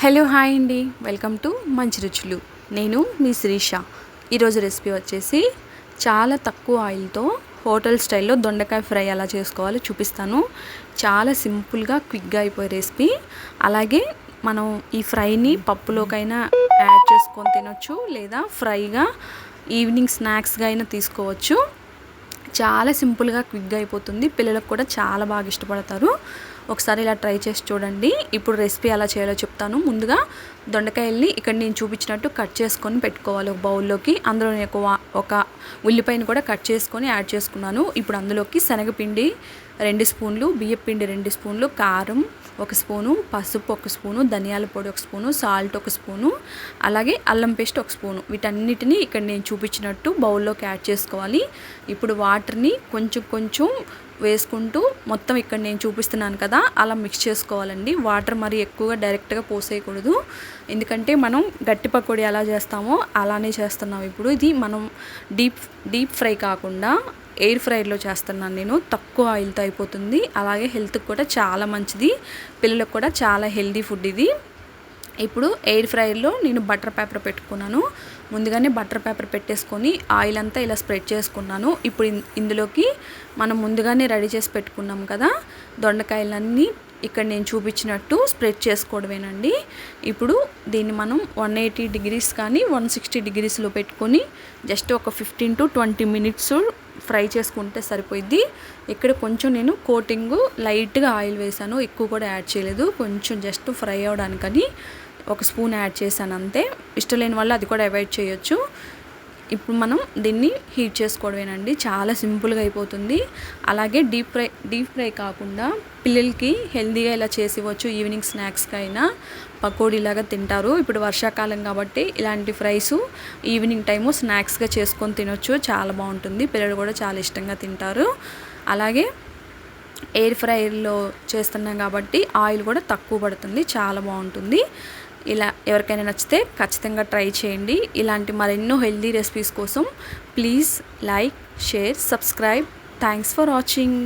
Hello hi అండి. Welcome to Manchi Ruchulu. నేను మీ శిరీష. ఈరోజు రెసిపీ వచ్చేసి చాలా తక్కువ ఆయిల్తో హోటల్ స్టైల్లో దొండకాయ ఫ్రై ఎలా చేసుకోవాలో చూపిస్తాను. చాలా సింపుల్గా క్విక్గా అయిపోయే రెసిపీ. అలాగే మనం ఈ ఫ్రైని పప్పులోకైనా యాడ్ చేసుకొని తినొచ్చు లేదా ఫ్రైగా ఈవినింగ్ స్నాక్స్గా అయినా తీసుకోవచ్చు. చాలా సింపుల్గా క్విక్గా అయిపోతుంది. పిల్లలకు కూడా చాలా బాగా ఇష్టపడతారు. ఒకసారి ఇలా ట్రై చేసి చూడండి. ఇప్పుడు రెసిపీ ఎలా చేయాలో చెప్తాను. ముందుగా దొండకాయల్ని ఇక్కడ నేను చూపించినట్టు కట్ చేసుకొని పెట్టుకోవాలి ఒక బౌల్లోకి. అందులో నేను ఒక ఒక ఉల్లిపాయను కూడా కట్ చేసుకొని యాడ్ చేసుకున్నాను. ఇప్పుడు అందులోకి శనగపిండి రెండు స్పూన్లు బియ్యపిండి రెండు స్పూన్లు కారం ఒక స్పూను పసుపు ఒక స్పూను ధనియాల పొడి ఒక స్పూను సాల్ట్ ఒక స్పూను అలాగే అల్లం పేస్ట్ ఒక స్పూను. వీటన్నిటిని ఇక్కడ నేను చూపించినట్టు బౌల్లోకి యాడ్ చేసుకోవాలి. ఇప్పుడు వాటర్ని కొంచెం కొంచెం వేసుకుంటూ మొత్తం ఇక్కడ నేను చూపిస్తున్నాను కదా అలా మిక్స్ చేసుకోవాలండి. వాటర్ మరి ఎక్కువగా డైరెక్ట్గా పోసేయకూడదు. ఎందుకంటే మనం గట్టి పకోడీ ఎలా చేస్తామో అలానే చేస్తున్నాం. ఇప్పుడు ఇది మనం డీప్ డీప్ ఫ్రై కాకుండా ఎయిర్ ఫ్రైలో చేస్తున్నాను నేను. తక్కువ ఆయిల్తో అయిపోతుంది. అలాగే హెల్త్కి కూడా చాలా మంచిది. పిల్లలకు కూడా చాలా హెల్దీ ఫుడ్ ఇది. ఇప్పుడు ఎయిర్ ఫ్రైలో నేను బటర్ పేపర్ పెట్టుకున్నాను. ముందుగానే బటర్ పేపర్ పెట్టేసుకొని ఆయిల్ అంతా ఇలా స్ప్రెడ్ చేసుకున్నాను. ఇప్పుడు ఇందులోకి మనం ముందుగానే రెడీ చేసి పెట్టుకున్నాం కదా దొండకాయలన్నీ ఇక్కడ నేను చూపించినట్టు స్ప్రెడ్ చేసుకోవడమేనండి. ఇప్పుడు దీన్ని మనం వన్ ఎయిటీ డిగ్రీస్ కానీ వన్ సిక్స్టీ డిగ్రీస్లో పెట్టుకొని జస్ట్ ఒక fifteen to twenty minutes fry చేసుకుంటే సరిపోయిద్ది. ఇక్కడ కొంచెం నేను కోటింగ్ లైట్గా ఆయిల్ వేసాను. ఎక్కువ కూడా యాడ్ చేయలేదు. కొంచెం జస్ట్ ఫ్రై అవ్వడానికని ఒక స్పూన్ యాడ్ చేశాను అంతే. ఇష్టం లేని వల్ల అది కూడా అవాయిడ్ చేయొచ్చు. ఇప్పుడు మనం దీన్ని హీట్ చేసుకోవడమేనండి. చాలా సింపుల్గా అయిపోతుంది. అలాగే డీప్ ఫ్రై డీప్ ఫ్రై కాకుండా పిల్లలకి హెల్తీగా ఇలా చేసి ఇవ్వచ్చు ఈవినింగ్ స్నాక్స్కి అయినా పకోడీలాగా తింటారు. ఇప్పుడు వర్షాకాలం కాబట్టి ఇలాంటి ఫ్రైస్ ఈవినింగ్ టైము స్నాక్స్గా చేసుకొని తినొచ్చు. చాలా బాగుంటుంది. పిల్లలు కూడా చాలా ఇష్టంగా తింటారు. అలాగే ఎయిర్ ఫ్రైలో చేస్తున్నాం కాబట్టి ఆయిల్ కూడా తక్కువ పడుతుంది. చాలా బాగుంటుంది. ఇలా ఎవరికైనా నచ్చితే ఖచ్చితంగా ట్రై చేయండి. ఇలాంటి మరెన్నో హెల్దీ రెసిపీస్ కోసం please like share subscribe. Thanks for watching.